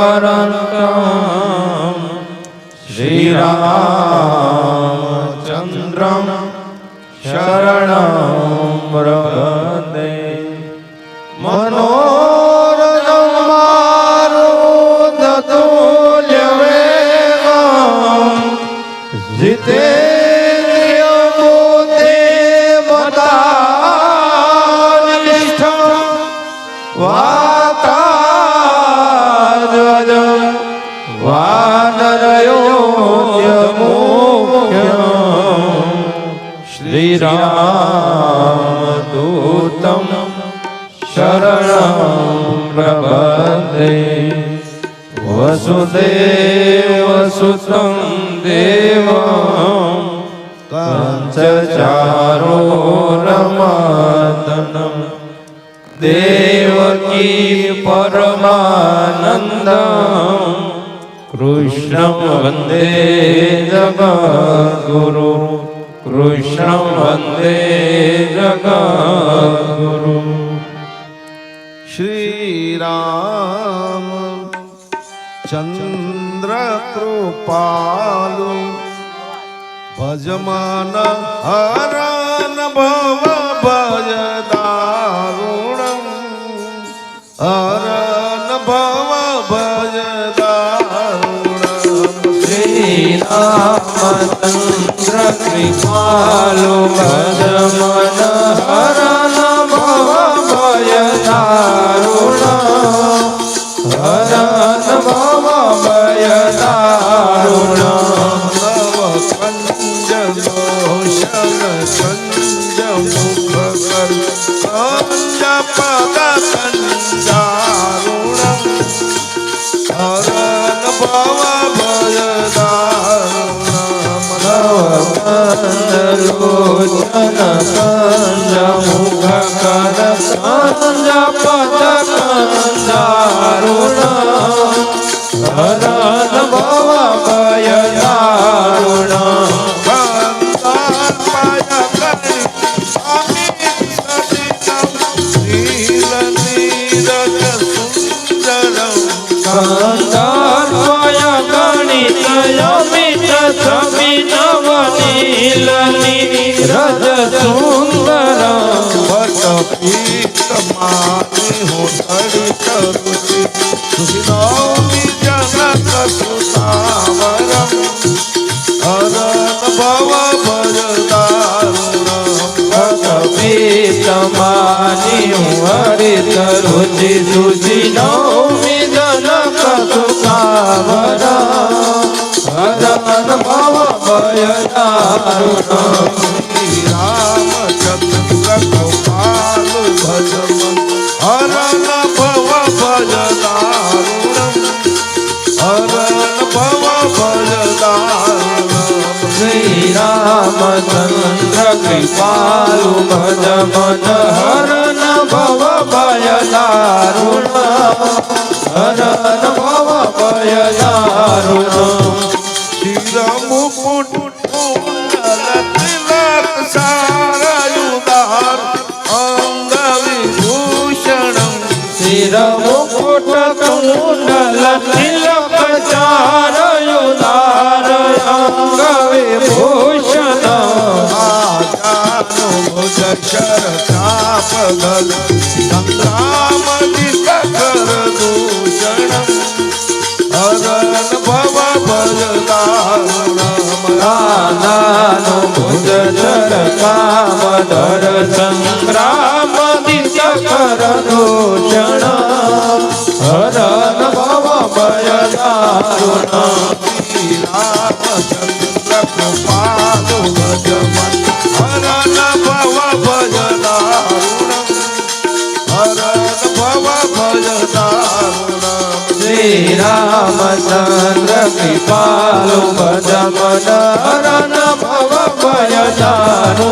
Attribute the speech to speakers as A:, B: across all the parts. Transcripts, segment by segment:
A: करुणाकरन्तम् श्रीरामचन्द्रं श्रीरामदूतं शरणं प्रबन्धे वसुदेवसुतं देवम् कञ्चचारो रमादनम् देवकी परमानन्दम् कृष्णं वन्दे जगद्गुरु
B: કૃષ્ણ વંદે જગદગુરુ. શ્રી રામ ચંદ્ર કૃપાલુ ભજમાન હરણ
A: ભવા રામચંદ્ર કૃપાલુ ભજમન હરણ ભય દારુણ હરણ ભય
B: દારુણ ભવ કંજ ભૂષણ કંજ મુખ કર કંજ પદ કંજારુણ હર
A: लोचन कंज मुख कर कंज તમાની હરિત રુચિ સુચિ નૌમિ જનક સુકાવર હરન ભવ ભય દારુણ
B: રામચંદ્ર ગોપાલ
A: શ્રી રામચંદ્ર કૃપાલુ ભજ મન હરન ભવ ભય દારુણ હરન ભવ ભય દારુણ
B: શિર ભુજ શર ચાપ ગલ સંગ્રામ નિકર દૂષણમ હરણ ભવ ભજદારુણમ
A: નાનો ભુજ જર કામ ધર સંગ્રામ દિશ કર દૂષણ હરન
B: રામચંદ્ર કૃપાલુ
A: ભજ મન હરણ ભવ ભય જાનુ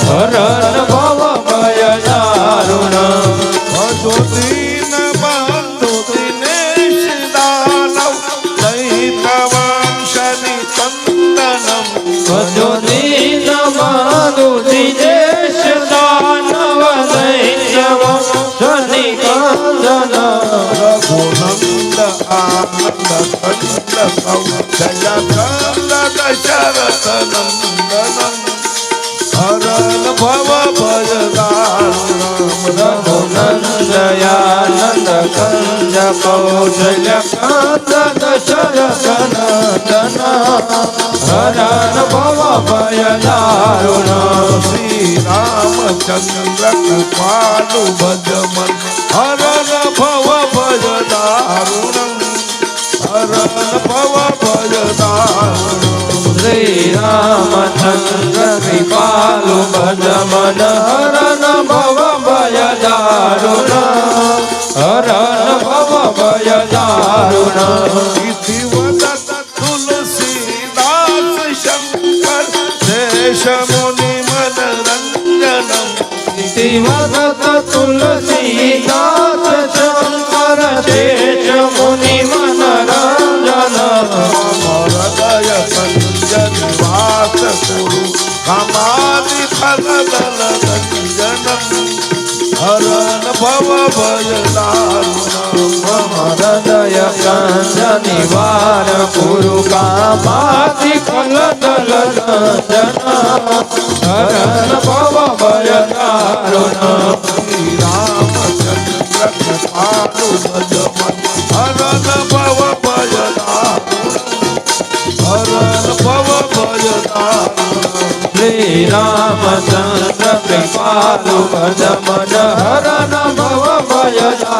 A: હરણ ભવ
B: નંદનમ હરણ ભવ
A: રઘુનંદયાનંદ કંજ કૌશલ્ય કાંત દશરથ નંદન હરણ ભવ ભય દારુણ
B: શ્રી રામચંદ્ર કૃપાલુ ભજમન
A: રામચંદ્ર કૃપાલુ ભજ મન હરણ ભવ ભય દારુણ હરણ ભવ ભય દારુણ
B: વદત તુલસીદાસ શંકર દેશ મુનિ મનરંજનમ
A: શિવદત્ત તુલસીદાસ નિવાર કુરુ કામાતિ ફલ દલ રંજન હરણ ભવ ભય
B: શ્રી રામચંદ્ર કૃપાલુ ભજમન હરણ પવ દારુણમ હરણ ભવ ભજ
A: શ્રી રામચંદ્ર કૃપાલુ ભજ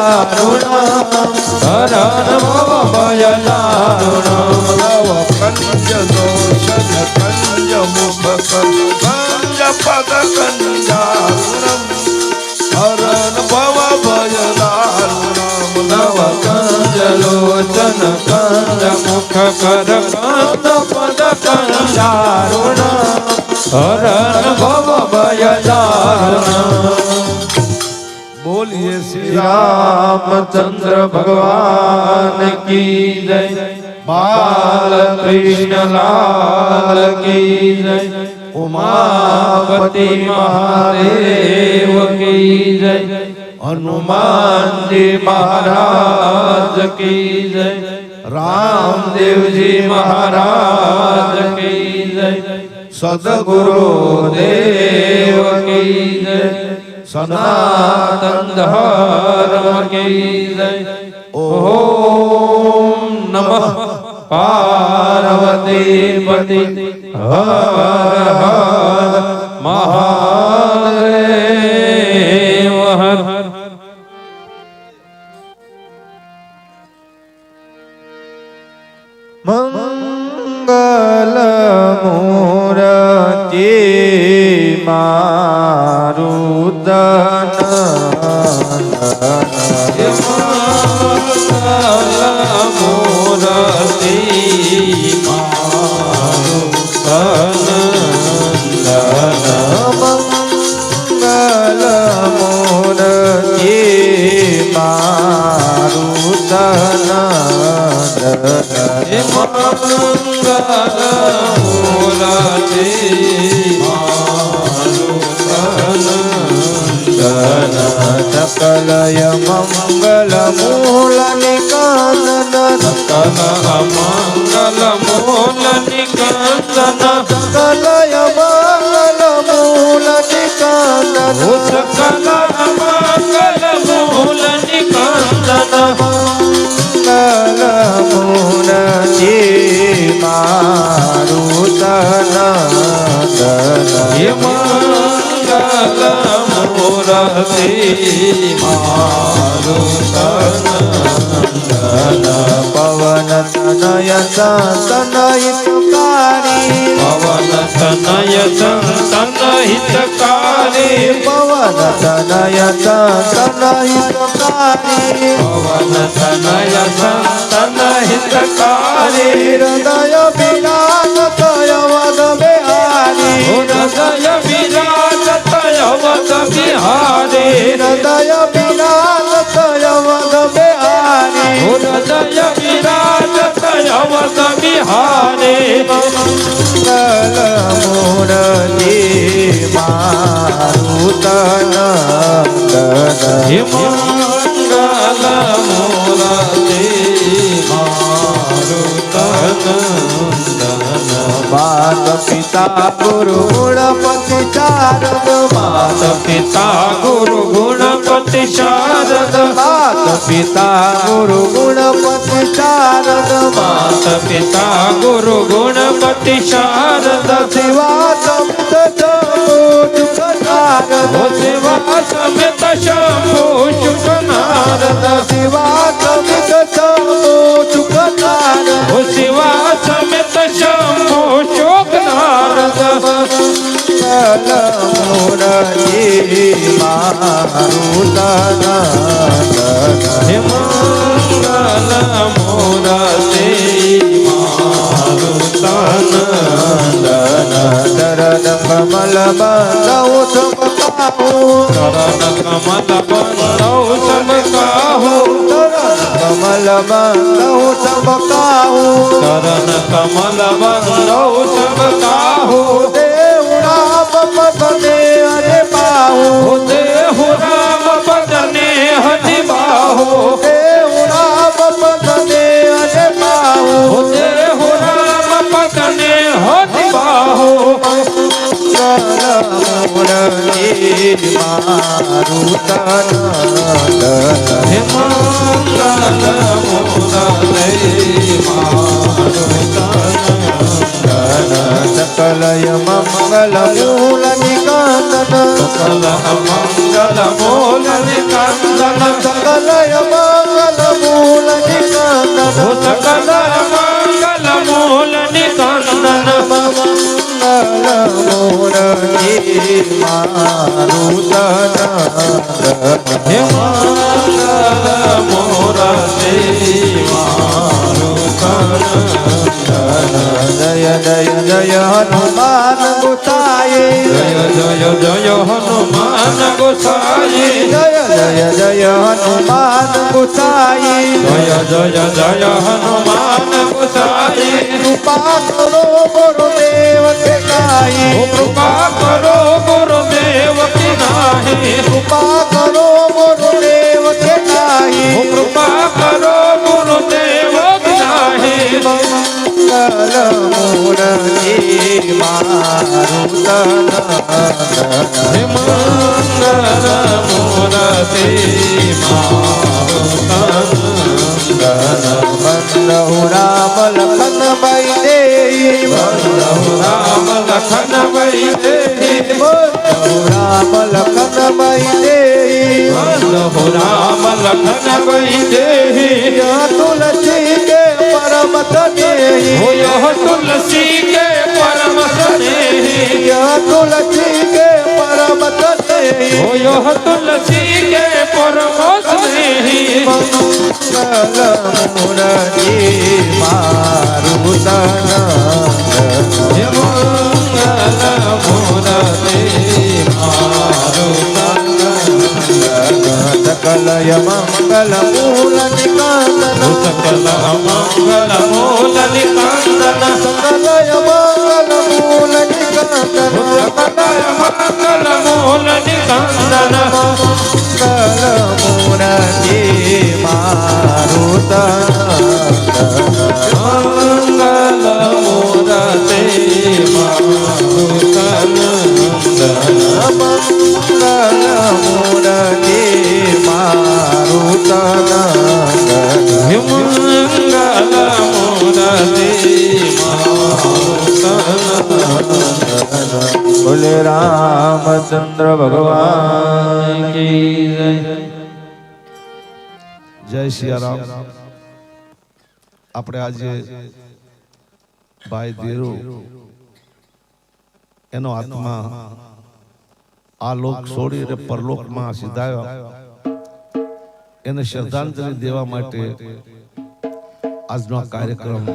A: દારુણ હરણ ભવ ભય દારુણ
B: નવ કંજ દોષન કંજ મુખ કંજ પદ કંજારુણમ હરણ ભવ ભજ દારુણમ
A: નવ કંજ લોચન કંજ મુખ કર કંજારુણ ભય દારુણ
B: બોલીએ શ્રી
A: રામચંદ્ર ભગવાન કી જય. બાલ કૃષ્ણ લાલ કી જય. ઉમાપતિ મહાદેવ કી જય. હનુમાનજી મહારાજ કી જય. રામદેવજી મહારાજ કી જય. સદગુરુ દેવ કી જય. સનાતન ધર્મ કી જય ઓમ નમઃ પાર્વતી પતિ હર હર મહાદેવ મૂર્તિ મંગલ મૂર્તિ મારુતન સકલય મૂલ નિકાનન સકલય મંગલ મૂલ નિકાનન સકલ મંગલ મારુતન હે મંગલ મૂર્તિ મારુતન પવન તનય તનહિતકારી પવન તનય તનહિતકારી પવન તનય તનહિતકારી પવન તનય સંતન
C: હૃદય
A: તયવત બિહારી
C: હૃદય બિહારી
A: તયવત બિહારી
C: મંગલ મૂરતી મારું તન
A: મંગલ મૂરતિ
C: પિતા ગુરુ ગુણપતિ શારદ માત
A: પિતા ગુરુ ગુણપતિ શારદ
C: માત પિતા ગુરુ ગુણપતિ શારદ
A: માત પિતા ગુરુ ગુણપતિ શારદ
C: શિવા સપ્ત ચારદ
A: હો શંભુ નારદ.
C: મૂરતી મારું તન
A: હે મંગલ મૂરતિ મારું તન
C: ચરણ કમલ બંધવ
A: કમલ સમકાહો
C: ચરણ કમલ બંધવ
A: કમલ સમકાહો
C: દેવડા પાવું
A: હો રામ પદને હરિ બાહો.
C: દેવડા પદને અરે
A: હો
C: પાવું
A: દેહુ રામ પદને હરિ બાહો.
C: મૂરતી મારું તન
A: હે મંગલ
C: સકલય મંગલ
A: મંગલ
C: મંગલ મારું તન
A: મૂરતિ મારું તન
C: જય જય જય હનુમાન ગુસાઈ
A: જય જય જય હનુમાન ગોસાઈ
C: જય જય જય હનુમાન ગુસાઈ
A: જય જય જય હનુમાન
C: કરો ગુરુદેવ કે
A: ઓ કૃપા કરો ગુરુદેવ કી નાહી
C: કૃપા કરો ગુરુદેવ કે કાઈ
A: કૃપા કરો ગુરુદેવ કી નાહી
C: મંગલ મૂરતી મારું તન
A: મંગલ મૂરતિ મારું માઈ દેહી
C: પ્રભુ રામ લખન
A: કોઈ દેહી
C: તુલસી કે પરમ તનેહી
A: હોય તુલસી કે પરમ તનેહી
C: તુલસી કે પરમ તનેહી
A: હોય તુલસી કે પરમ તનેહી
C: મંગલ મુરલી મારું તન મંગલ મુરલી నికాయ
A: మంగళ మూల నికాంతన సకల
C: మంగళ మూల నికాంతన సకలయ
A: మంగళ మూల నికాంతన సకలయ
C: మంగళ మూల నికాంతన మంగళ
A: మూల మారుతన
C: બોલે રામચંદ્ર ભગવાન
B: જય. સિયારામ. આપણે આજે ભાઈ ધીરુ, એનો આત્મા આ લોક છોડી અને પરલોકમાં સીધાયો. એને શ્રદ્ધાંજલિ દેવા માટે આજનો કાર્યક્રમ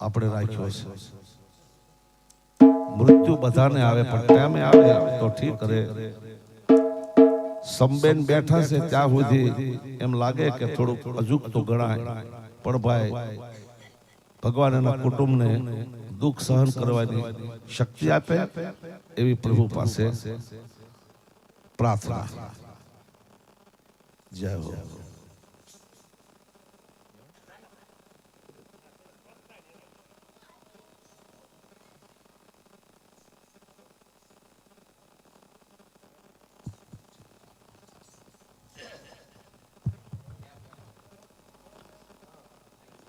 B: આપણે રાખ્યો છે. મૃત્યુ બધાને આવે, પણ ટાઈમે આવે, તો ઠીક કરે. સંબેન બેઠા છે ત્યાં સુધી એમ લાગે કે થોડુંક અજુકતું ગણાય. પણ ભાઈ, ભગવાન એના કુટુંબને દુઃખ સહન કરવાની શક્તિ આપે એવી પ્રભુ પાસે પ્રાર્થના. જય હો.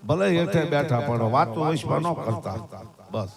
B: ભલે હેઠે બેઠા પણ વાતો વૈશ્વા ન કરતા. બસ.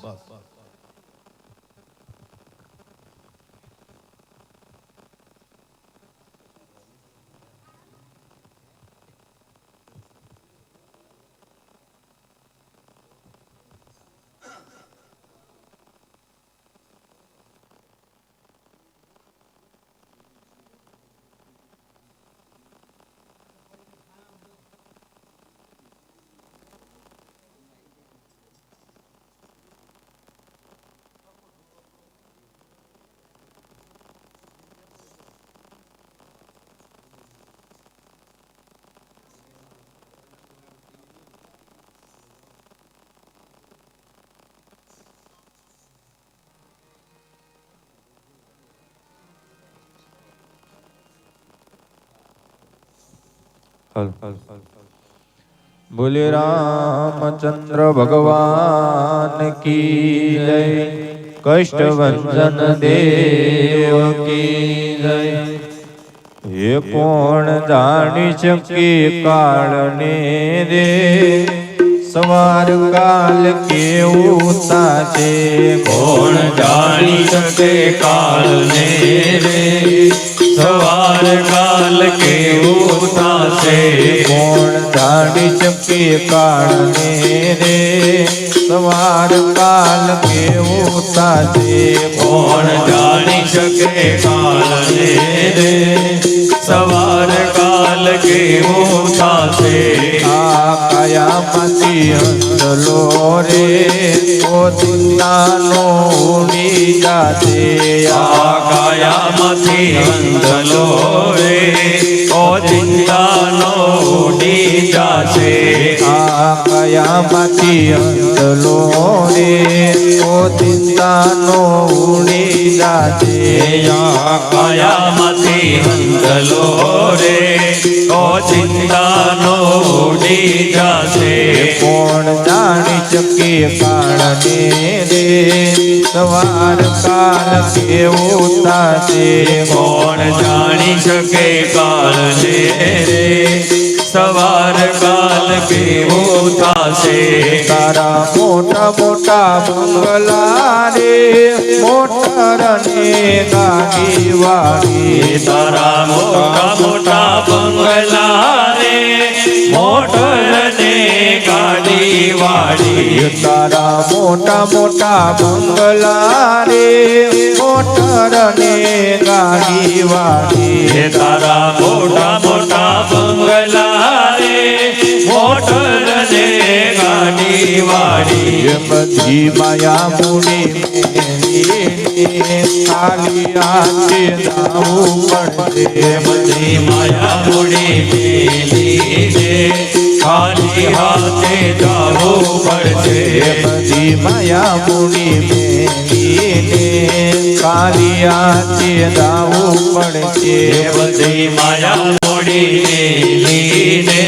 C: બોલે રામચંદ્ર ભગવાન કી જય કષ્ટભંજન દેવ કી જય. હે કોણ જાણી શકે કાળને રે? સવાર કાલ કેવું તાજે
D: કોણ જાણી શકે કાળને રે? સવાર કાલ કેવું થશે
C: કોણ કાળને રે? સવાર કાલ કેવું સાજે?
D: કોણ જાણી શકે કાળને રે? સવાર કાલ કેવો સાજે?
C: આ કાયામાંથી અંતલો રે ઓ ચિંતાનો ઉડી જાતે
D: આ કાયામાંથી અંતલો રે ઓ ચિંતાનો ઉડી જશે.
C: આ કાયામાંથી હંસલો રે તો ચિંતાનો ઉડી જાતે
D: આ કાયામાંથી અંધલો રે ઓ ચિંતાનો ઉડી જાશે.
C: કોણ જાણી શકે કાળને રે? સવાર કાલ કેવું તાજે
D: કોણ જાણી શકે કાળને રે? કેવું થશે.
C: તારા મોટા મોટા બંગલા રે મોટર ને ગાડી વાળી
D: તારા મોટા મોટા બંગલા રે મોટરને ગાડી વાળી
C: તારા મોટા મોટા બંગલા રે મોટર ને ગાડી વાળી
D: તારા મોટા મોટા બંગલા રે મોટર ને ગાડી વાળી
C: બધી માયા મુની ખાલી હાથે જાવું પડશે
D: બધી માયા મેલી રે ખાલી હાથે જાવો પડશે.
C: પછી માયા મુની મેલીને ખાલી હાથે જાવું પડશે.
D: પછી માયા મૂડી મેલીને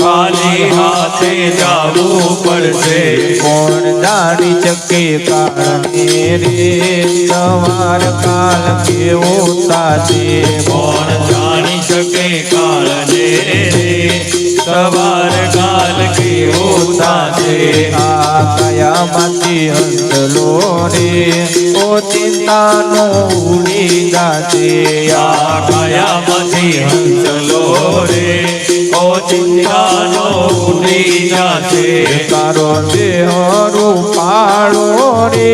D: ખાલી હાથે જવું પડશે.
C: કોણ જાણી શકે કારણે રે? સવાર કાલ કેવો સાચે?
D: કોણ જાણી શકે કારણે રે? સવાર થશે
C: આ કયામાંથી હંસલો રે ઓ ઉડી જાશે
D: આ કાયામાંથી હંસલો રે ચિંતાનો ઉડી જાશે
C: તારો દેહ રૂપાળો રે